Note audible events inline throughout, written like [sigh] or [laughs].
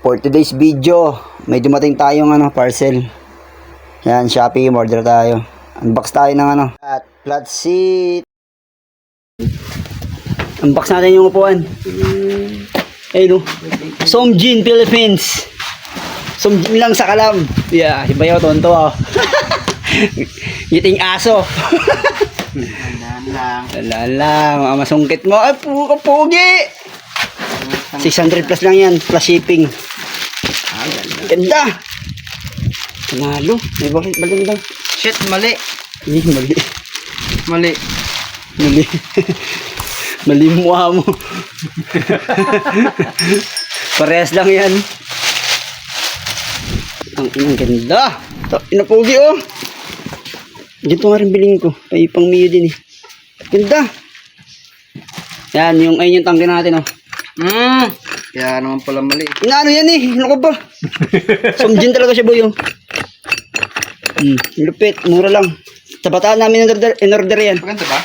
For today's video, may dumating tayong ano, parcel. Yan, Shopee, order tayo. Unbox tayo ng ano. At flat seat. Unbox natin yung upuan. Ayun oh. Somjin, Philippines. Somjin lang sa kalam. Yeah, iba yun, tonto ah. [laughs] Giting aso. Tandaan lang. Wala lang, masungkit mo. Ay, puka pogi! 600 plus lang yan, plus shipping. Ganda. Panalo. May bakit daw. Shit, mali. Hindi, mali. Mali. Mali. [laughs] mali mukha mo. [laughs] Parehas lang yan. Ang inang ganda. Ito, inapogi oh. Dito nga rin bilhin ko. Ay, pang Mio din eh. Ganda. Yan, yung ayun yung tangke natin oh. Hmm. Kaya naman pala mali. Inaano yan eh, ano ka ba? Somjin talaga siya boy oh. Hmm, lupit, mura lang. Sa bataan namin in order, in order yan. Maganda ba?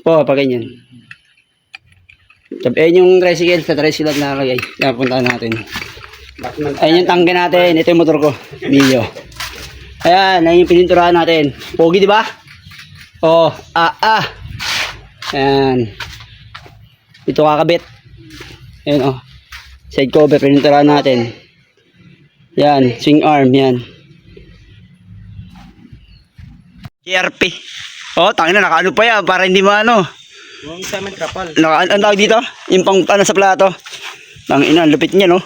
Po, pa ganyan. Sabi, ayun yung tricycle, sa tricycle na nakalagay. Yan, puntahan natin. Ayun yung tangke natin, ito yung motor ko. Mio. Ayan, ayun yung pininturahan natin. Pogi, di ba? Oh, ah, ah. Ayan. Ito kakabit. Ayan, oh. Side cover, pininturahan natin. Yan, swing arm, yan. GRP. Oh, tangin na, nakaano pa yan, para hindi maano. Yung sa amin trapal. Naka, ang tawag dito? Yung pang ano sa plato. Ang ina, ang lupit niya, no?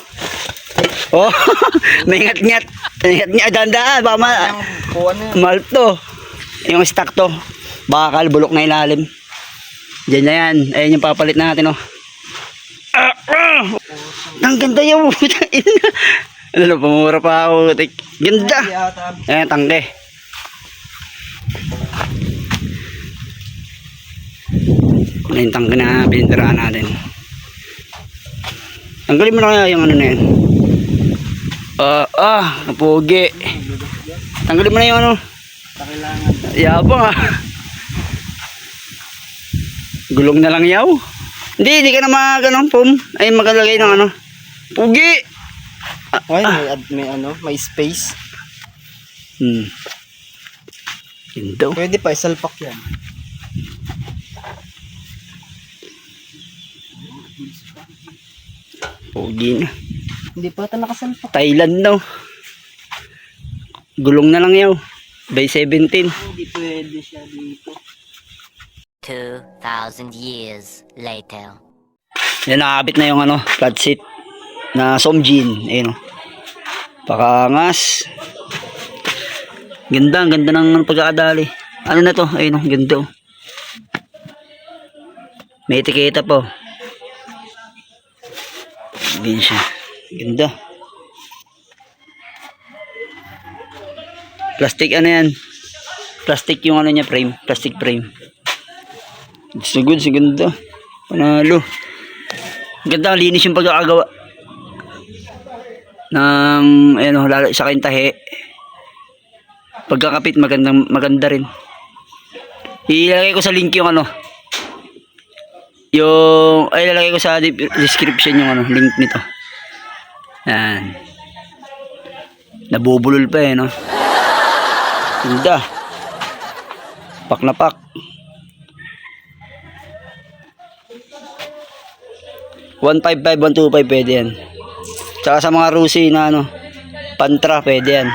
Oh, [laughs] may ngat-ngat. May ngat-ngat, dandaan. Baka ma na mahal to. Yung stock to. Bakal, bulok na ilalim. Diyan na yan. Ayan yung papalit natin, oh. Ang ganda yung [laughs] Ano na, pumura pa ako. Tik. Ganda. Ayan, tangke. Ano yung tangke na pinintirahan natin. Tanggalin mo na kaya yung ano na yan. Ah, ah, napogi. Tanggalin mo na yung ano. Kailangan. Yabang ah. Gulong na lang yaw. Hindi, hindi ka na mag ano, pum. Ay, magalagay ng ano. Pugi! Ay, may, ad- may ano, may space. Hmm. Yun daw. Pwede pa, isalpak yan. Pugi na. Hindi pa ata nakasalpak. Thailand no. Gulong na lang yaw. By 17. Hindi pwede siya dito. 2,000 years later. Yan nakakabit na yung ano, flat seat na Somjin. Ayun. Pakangas. Ganda, ang ganda ng pagkakadali. Ano na to? Ayun ganda o. May etiketa po. Din siya. Ganda. Plastic ano yan? Plastic yung ano niya frame. Plastic frame. Gusto good, si ganda. Panalo. Ganda, linis yung pagkakagawa. Ng, ano, lalo sa akin. Pagkakapit, magandang, maganda rin. Ilalagay ko sa link yung ano. Yung, ay, ilalagay ko sa description yung ano, link nito. Yan. Nabubulol pa eh, no? Ganda. Pak na pak. 155, 125 pwede yan. Tsaka sa mga Rusi na ano, Pantra pwede yan.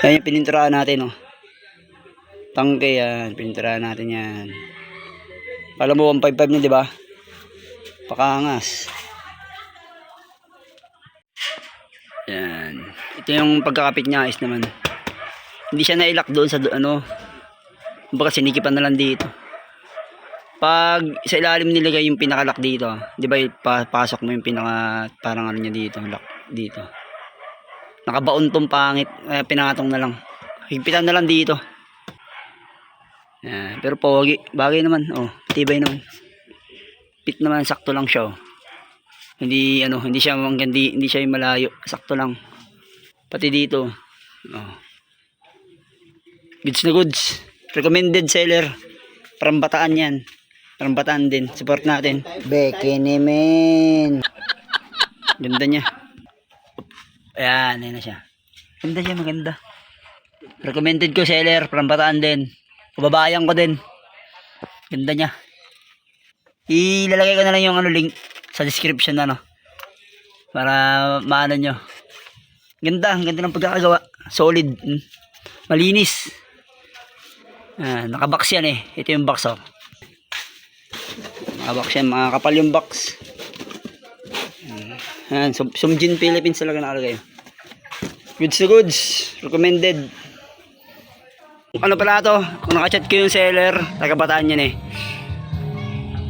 Yan yung pininturahan natin oh. Tangke yan, pininturahan natin yan. Alam mo 155 niya, di ba? Pakangas. Yan. Ito yung pagkakapit niya, ayos naman. Hindi siya nailak doon sa ano. Baka sinikipan na lang dito pag sa ilalim nilagay yung pinakalock dito, 'di ba? Pa, pasok mo yung pinaka parang ano niya dito, lock dito. Nakabaon tong pangit, kaya pinatong na lang. Higpitan na lang dito. Yan, pero pogi, bagay naman. Oh, tibay naman. Pit naman sakto lang siya. Oh. Hindi ano, hindi siya hindi, hindi siya malayo, sakto lang. Pati dito. Oh. Goods na goods. Recommended seller. Parang bataan yan. Parang bataan din. Support natin. Beke ni men. Ganda niya. Ayan, ayan na siya. Ganda siya, maganda. Recommended ko seller, from Bataan din. Pababayan ko din. Ganda niya. Ilalagay ko na lang yung ano link sa description ano. Para maano nyo. Ganda, ganda ng pagkakagawa. Solid. Mm. Malinis. Ah, nakabox yan eh. Ito yung box oh. Nakabox yan, mga kapal yung box. Yan, Sum Sumjin Philippines talaga nakalagay. Goods to goods. Recommended. Ano pala to? Kung nakachat ko yung seller, taga Bataan yan eh.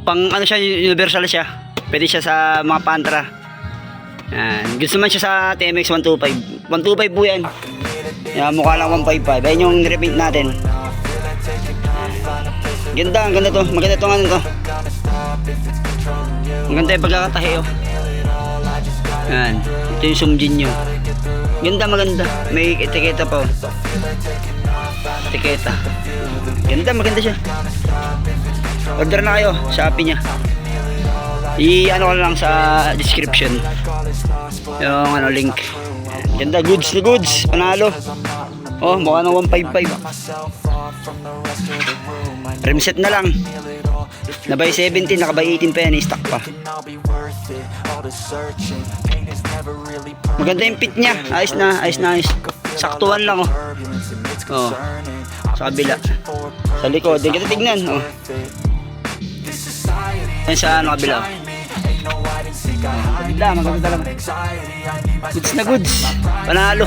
Pang ano siya, universal siya. Pwede siya sa mga pantra. Yan. Gusto man siya sa TMX 125. 125 po yan. Yan, mukha lang 155. Ayan yung repaint natin. Ganda, ang ganda to. Maganda to ano to. Ang ganda yung pagkakatahi oh. Yan. Ito yung sumjin nyo. Ganda, maganda. May etiketa pa oh. Etiketa. Ganda, maganda siya. Order na kayo. Shopee niya. I-ano lang sa description. Yung ano link. Ganda, goods na goods. Panalo. Oh, mukha ng 155. Remset na lang. Nabay 17, nakabay 18 pa yan. I-stock pa. Maganda yung fit niya. Ayos na, ayos na, ayos. Saktuhan lang, oh. Oh. Sa kabila. Sa likod. Hindi kita tignan, oh. Yan sa ano kabila. Maganda, maganda talaga. Goods na goods. Panalo.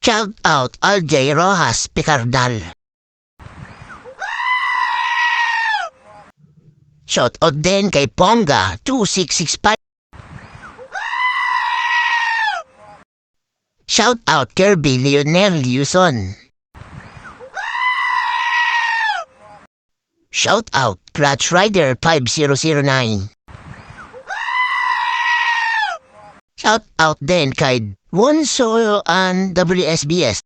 Shout out RJ Rojas Picardal. Shout out din kay Ponga 2665. Shout out Kirby Lionel Luzon. Shout out Clutch Rider 5009. Shout out din kay Wonso and WSBS